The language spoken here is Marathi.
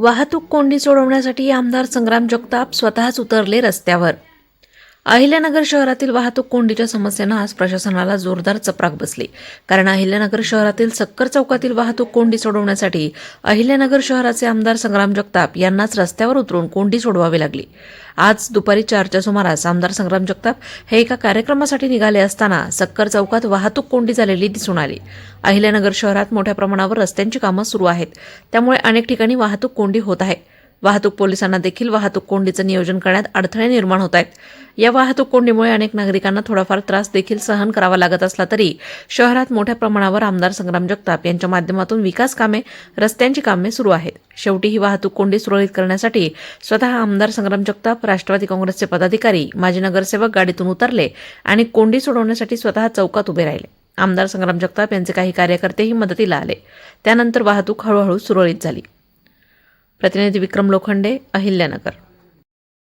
वाहतूक कोंडी सोडवण्यासाठी आमदार संग्राम जगताप स्वतःच उतरले रस्त्यावर. अहिल्यानगर शहरातील वाहतूक कोंडीच्या समस्येनं आज प्रशासनाला जोरदार चपराक बसली. कारण अहिल्यानगर शहरातील सक्कर चौकातील वाहतूक कोंडी सोडवण्यासाठी अहिल्यानगर शहराचे आमदार संग्राम जगताप यांनाच रस्त्यावर उतरून कोंडी सोडवावी लागली. आज दुपारी चारच्या सुमारास आमदार संग्राम जगताप हे एका कार्यक्रमासाठी निघाले असताना सक्कर चौकात वाहतूक कोंडी झालेली दिसून आली. अहिल्यानगर शहरात मोठ्या प्रमाणावर रस्त्यांची कामं सुरू आहेत. त्यामुळे अनेक ठिकाणी वाहतूक कोंडी होत आहे. वाहतूक पोलिसांना देखील वाहतूक कोंडीचं नियोजन करण्यात अडथळे निर्माण होत आहेत. या वाहतूक कोंडीमुळे अनेक नागरिकांना थोडाफार त्रास देखील सहन करावा लागत असला तरी शहरात मोठ्या प्रमाणावर आमदार संग्राम जगताप यांच्या माध्यमातून विकास कामे रस्त्यांची कामे सुरू आहेत. शेवटी ही वाहतूक कोंडी सुरळीत करण्यासाठी स्वतः आमदार संग्राम जगताप राष्ट्रवादी काँग्रेसचे पदाधिकारी माजी नगरसेवक गाडीतून उतरले आणि कोंडी सोडवण्यासाठी स्वतः चौकात उभे राहिले. आमदार संग्राम जगताप यांचे काही कार्यकर्तेही मदतीला आले. त्यानंतर वाहतूक हळूहळू सुरळीत झाली. प्रतिनिधी विक्रम लोखंडे अहिल्यानगर.